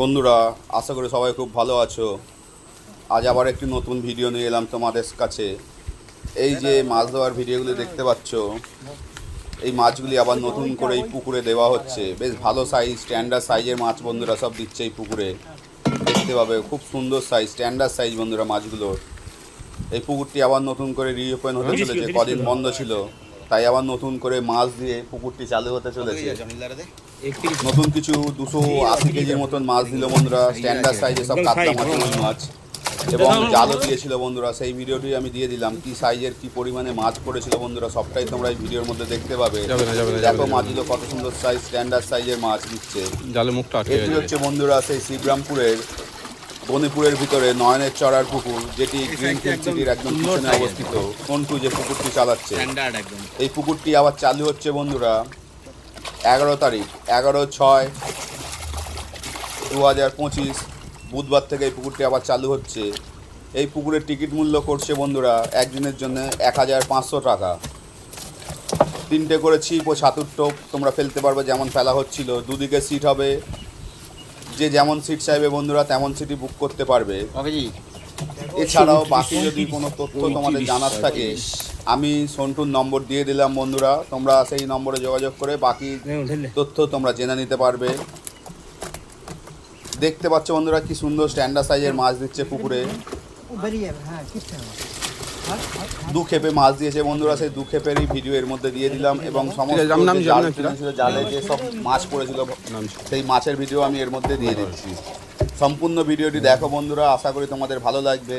বন্ধুরা, আশা করি সবাই খুব ভালো আছো। আজ আবার একটি নতুন ভিডিও নিয়ে এলাম তোমাদের কাছে। এই যে মাছ ধোয়ার ভিডিওগুলি দেখতে পাচ্ছ, এই মাছগুলি আবার নতুন করে এই পুকুরে দেওয়া হচ্ছে। বেশ ভালো সাইজ স্ট্যান্ডার্ড সাইজের মাছ বন্ধুরা সব দিচ্ছে এই পুকুরে। দেখতে পাবে, খুব সুন্দর সাইজ স্ট্যান্ডার্ড সাইজ বন্ধুরা মাছগুলোর এই পুকুরটি আবার নতুন করে রিওপেন হতে চলেছে, কদিন বন্ধ ছিল। তাই আবার নতুন করে মাছ দিয়ে পুকুরটি চালু হতে চলেছে। নতুন কিছু দুশো আশি কেজির মতন মাছ দিল বন্ধুরা স্ট্যান্ডার্ড সাইজের সব কাতলা মাছ রুই মাছ। এবং জালও দিয়েছিল বন্ধুরা সেই ভিডিওটি আমি দিয়ে দিলাম কি সাইজের কি পরিমাণে মাছ পড়েছিল বন্ধুরা সবটাই তোমরা এই ভিডিওর মধ্যে দেখতে পাবে। দেখো। মাছগুলো কত সুন্দর সাইজ স্ট্যান্ডার্ড সাইজের মাছ দিচ্ছে। জালে মুখটা এটি হচ্ছে বন্ধুরা সেই শ্রীগ্রামপুরের বনিপুরের ভিতরে নয়নের চড়ার পুকুর যেটি গ্রিনফিল্ড সিটির একদম পিছনে অবস্থিত। সন্টু যে পুকুরটি চালাচ্ছে। এই পুকুরটি আবার চালু হচ্ছে বন্ধুরা এগারো তারিখ এগারো ছয় দু হাজার পঁচিশ বুধবার থেকে এই পুকুরটি আবার চালু হচ্ছে। এই পুকুরের টিকিট মূল্য করছে বন্ধুরা একদিনের জন্য এক হাজার পাঁচশো টাকা। তিনটে করে ছিপ ও ছাতুর টোপ তোমরা ফেলতে পারবে যেমন ফেলা হচ্ছিল। দুদিকে সিট হবে। যে যেমন সিট চাইবে বন্ধুরা তেমন সিটই বুক করতে পারবে। এছাড়াও বাকি যদি কোনো তথ্য তোমাদের জানার থাকে আমি সন্টুর নম্বর দিয়ে দিলাম বন্ধুরা তোমরা সেই নম্বরে যোগাযোগ করে বাকি তথ্য তোমরা জেনে নিতে পারবে। দেখতে পাচ্ছ বন্ধুরা কি সুন্দর স্ট্যান্ডার্ড সাইজের মাছ দিচ্ছে পুকুরে। দু খেপে মাছ দিয়েছে বন্ধুরা সেই দু খেপেরই ভিডিও এর মধ্যে দিয়ে দিলাম এবং সমস্ত জালে যে সব মাছ পড়েছিল সেই মাছের ভিডিও আমি এর মধ্যে দিয়ে দিচ্ছি সম্পূর্ণ ভিডিওটি দেখো বন্ধুরা আশা করি তোমাদের ভালো লাগবে।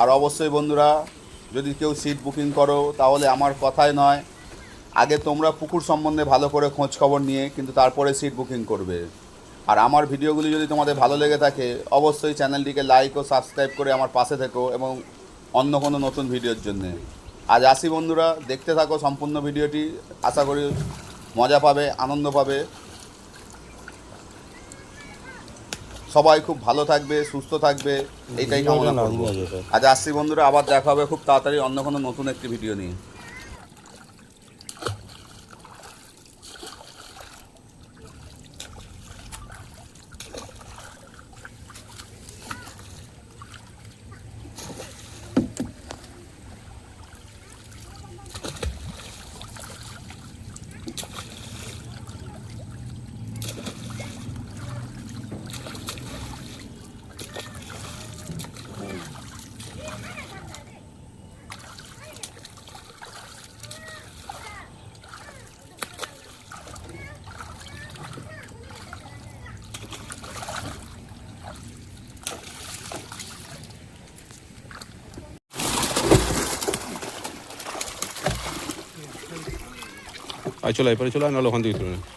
আর অবশ্যই বন্ধুরা যদি কেউ সিট বুকিং করো, তাহলে আমার কথাই নয়। আগে তোমরা পুকুর সম্বন্ধে ভালো করে খোঁজ খবর নিয়ে কিন্তু তারপরে সিট বুকিং করবে। আর আমার ভিডিওগুলি যদি তোমাদের ভালো লেগে থাকে, অবশ্যই চ্যানেলটিকে লাইক ও সাবস্ক্রাইব করে আমার পাশে থেকো এবং অন্য কোনো নতুন ভিডিওর জন্যে। আজ আসি বন্ধুরা, দেখতে থাকো সম্পূর্ণ ভিডিওটি। আশা করি মজা পাবে, আনন্দ পাবে। সবাই খুব ভালো থাকবে সুস্থ থাকবে এইটাই কামনা করব। আজ আসছি বন্ধুরা আবার দেখা হবে। খুব তাড়াতাড়ি অন্য কোনো নতুন একটি ভিডিও নিয়ে। আয় চলে এরপরে চলে আয়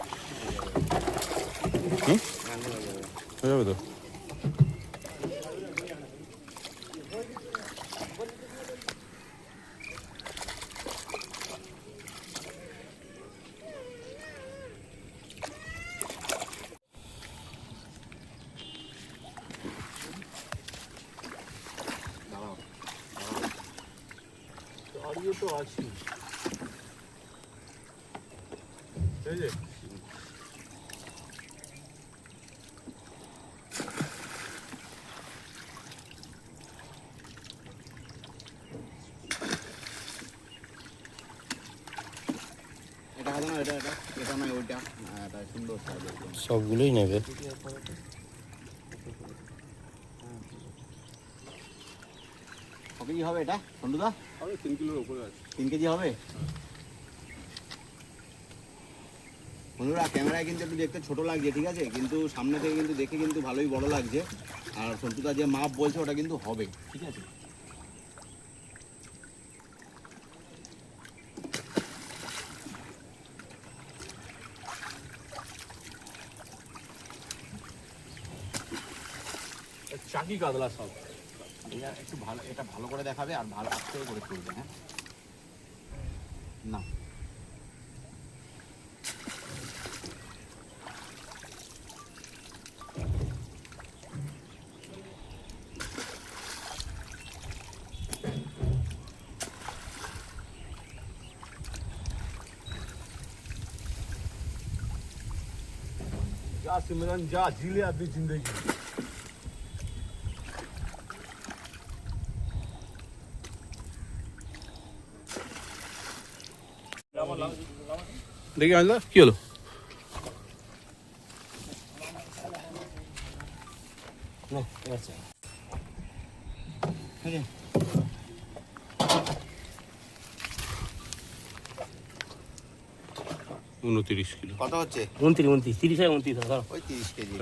এটা এটা এটা এটা নয় ওইটা এটা সুন্দর সবগুলোই নেবে। ক হবে এটা? সন্টুদা হবে তিন কিলোর উপরে আছে। তিন কেজি হবে? বন্ধুরা ক্যামেরায় কিন্তু একটু দেখতে ছোট লাগছে ঠিক আছে? কিন্তু সামনে থেকে কিন্তু দেখে কিন্তু ভালোই বড় লাগছে। আর সন্টুদা যে মাপ বলছে ওটা কিন্তু হবে ঠিক আছে? কি কাতলা সব? এটা একটু ভালো এটা ভালো করে দেখাবে আর ভালো আস্তেও করে তুলবে হ্যাঁ? না। যা সিমরন যা জিলে আপনি জিন্দগি। দেখি আনলা কি হলো? উনত্রিশ কিলো। কত হচ্ছে? উনত্রিশ উনত্রিশ তিরিশ হয় উনত্রিশ ওই তিরিশ কেজি।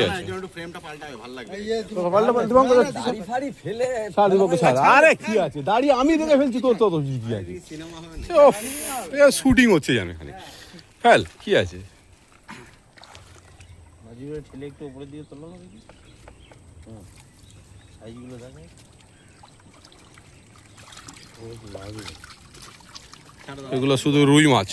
কি আছে আরে কি আছে? দাঁড়িয়ে আমি দেখে ফেলছি তোর তো কি আছে? শুটিং হচ্ছে জানো এখানে। ফেল কি আছে? ঠেলে একটু উপরে দিয়ে তোলো সাইজগুলো দেখে। এগুলো শুধু রুই মাছ।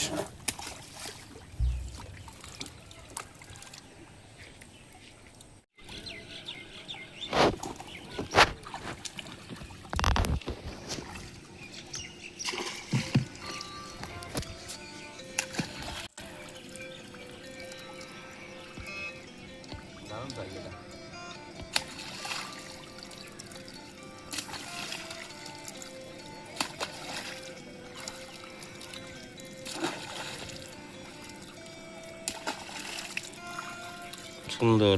দারুণ তো এটা সুন্দর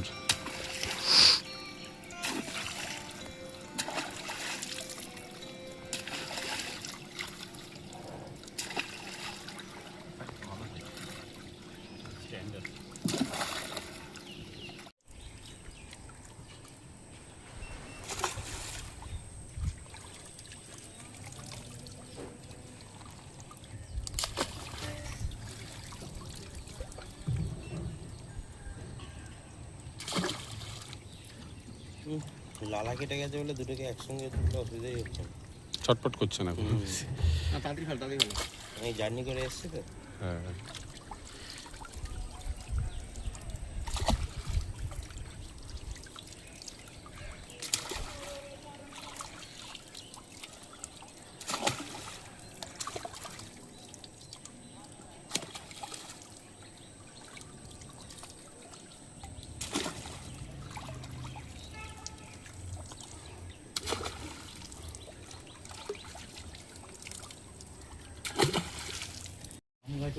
লালা কেটে গেছে বলে দুটোকে একসঙ্গে তুলতে অসুবিধাই হচ্ছে না। ছটপট করছে না কোনো। না তাড়াতাড়ি ফেল তাড়াতাড়ি ফেল। আমি জার্নি করে এসেছি তো। হ্যাঁ।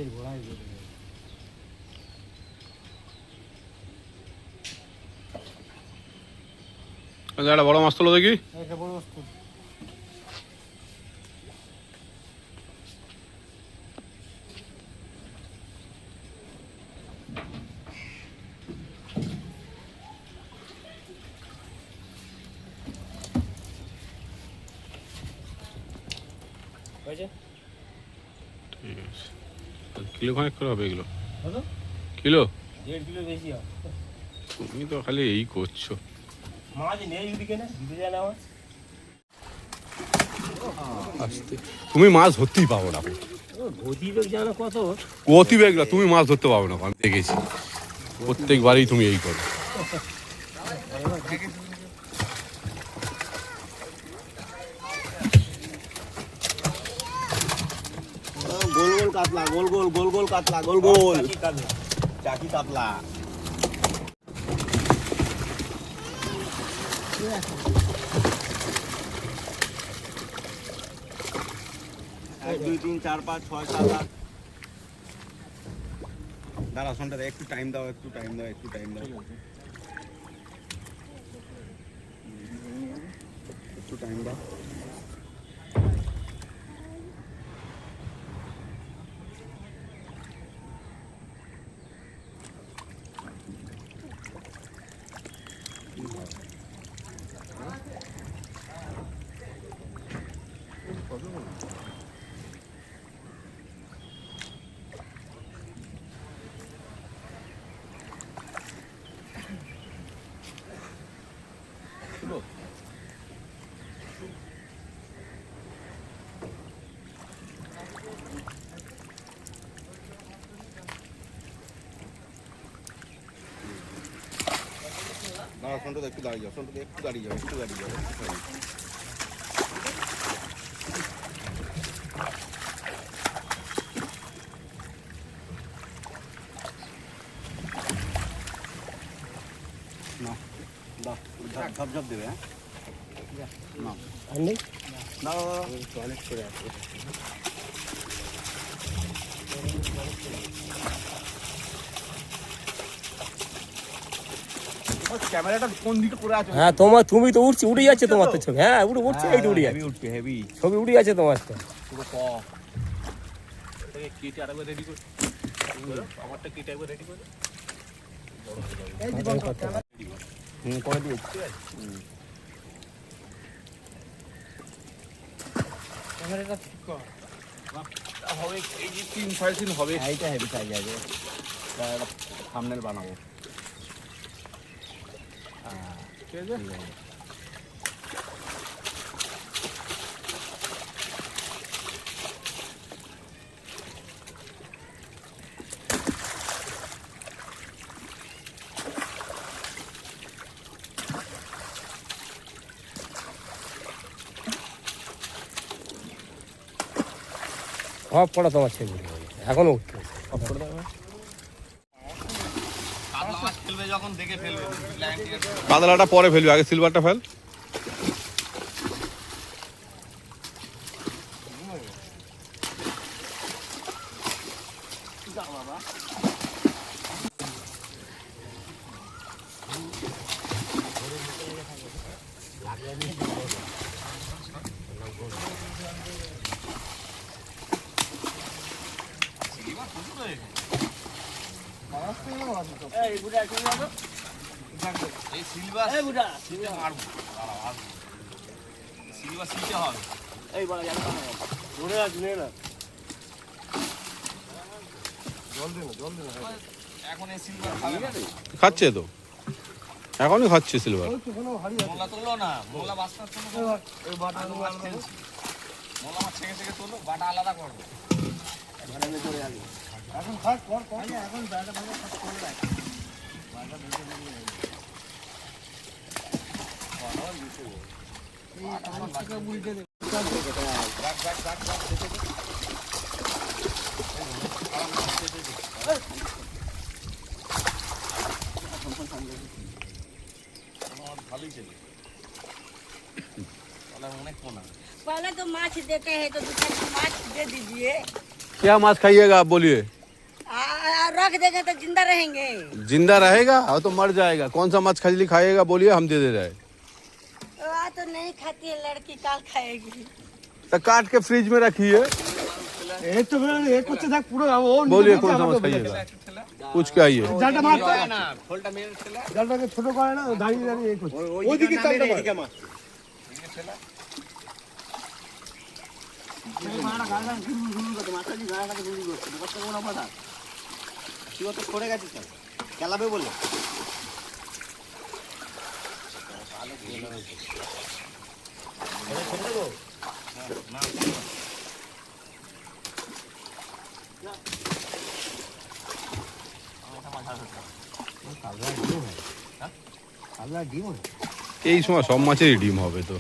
গাছের গোড়ায় বেড়ে। একটা বড় মাছ তোলো দেখি একটা বড় বস্তু হয়েছে ঠিক আছে কিলো খানেক করে হবে এগুলো। কিলো? দেড় কিলো বেশি হবে। তুমি তো খালি এই করছ। মাছ নেই ওদিকে না দিতে যায় না মাছ তুমি মাছ ধরতেই পাবো না। গতি বেগ জানো কত? অতি তুমি মাছ ধরতে পারো না আমি দেখেছি। প্রত্যেকবারই তুমি এই করো গোল গোল কাতলা, গোল গোল গোল গোল কাতলা, গোল গোল। চাকি কাতলা। এক, দুই, তিন, চার, পাঁচ, ছয়, সাত, আট। দাঁড়া শোনটা একটু টাইম দাও, একটু টাইম দাও, একটু টাইম দাও। একটু টাইম দাও। সন্টুদা একটু দাঁড়িয়ে যাও সন্টুদা একটু দাঁড়িয়ে যাও একটু দাঁড়িয়ে যাও একটু দাঁড়িয়ে যাও। নাও, দাও, ঝপ- ঝপ ঝপ দেবে হ্যাঁ নাও। দাও, দাও, দাও। ও, ক্যামেরাটা কোন দিকে করে আছে? হ্যাঁ তোমার তুমি তো উঠছি উড়ে যাচ্ছে তোমার তো ছবি। হ্যাঁ উড়ে উঠছে এই উড়ে যাচ্ছে। উঠছে হেভি ছবি উড়ে যাচ্ছে তোমার তো। পুরো ক। কেটে আরেকবার রেডি করে আমারটা কেটে একবার রেডি করে। হুম করে দিয়েছি ক্যামেরাটা ঠিক কর। হবে এই যে তিন সাড়ে তিন হবে। এইটা হেভি সাইজ আছে। থামনেল বানাবো। ঠিক আছে সব পড়া তোমার ছবি এখনও উঠছে ফেলবে যখন কাতলাটা পরে ফেলবি আগে সিলভারটা ফেল। এই বুড়া সিলভার মারবো। সিলভার সিলতে হবে। এই বড় জানো না নে না। এখন এই সিলভার খাবে না। খাচ্ছে তো। এখনই খাচ্ছে সিলভার। মোলা তোলো না মোলা বাসটা তোলো এই বাটা মাছ ফেলছি মোলা মাছ ছেঁকে ছেঁকে তোলো বাটা আলাদা করব। এখন থাক কর কর। এখন ব্যাটা ভাগে সব করে তাহলে অনেক কোনা पहले तो माछ देते हैं तो दूसरा माछ दे दीजिए। क्या माछ खाइएगा आप बोलिए। रख देंगे तो ज़िंदा रहेंगे। ज़िंदा रहेगा और तो मर जाएगा। कौन सा माछ खजली खाइएगा बोलिए हम दे दे रहे हैं। तो नहीं खाती है लड़की काल खाएगी तो काट के फ्रिज में रखिए এই তো এ করছে দেখ পুরো ও बोलिए कौन सा माछ खाइएगा कुछ खाइए জালটা মার না খোলটা মেরে ঠেলা জালটাকে ছোট করে না দাঁড়িয়ে দাঁড়িয়ে এই করছে ওইদিকে চালটা মার এদিকে ঠেলা পড়ে গেছে খেলাবে বলে এই সময় সব মাছেরই ডিম হবে তো।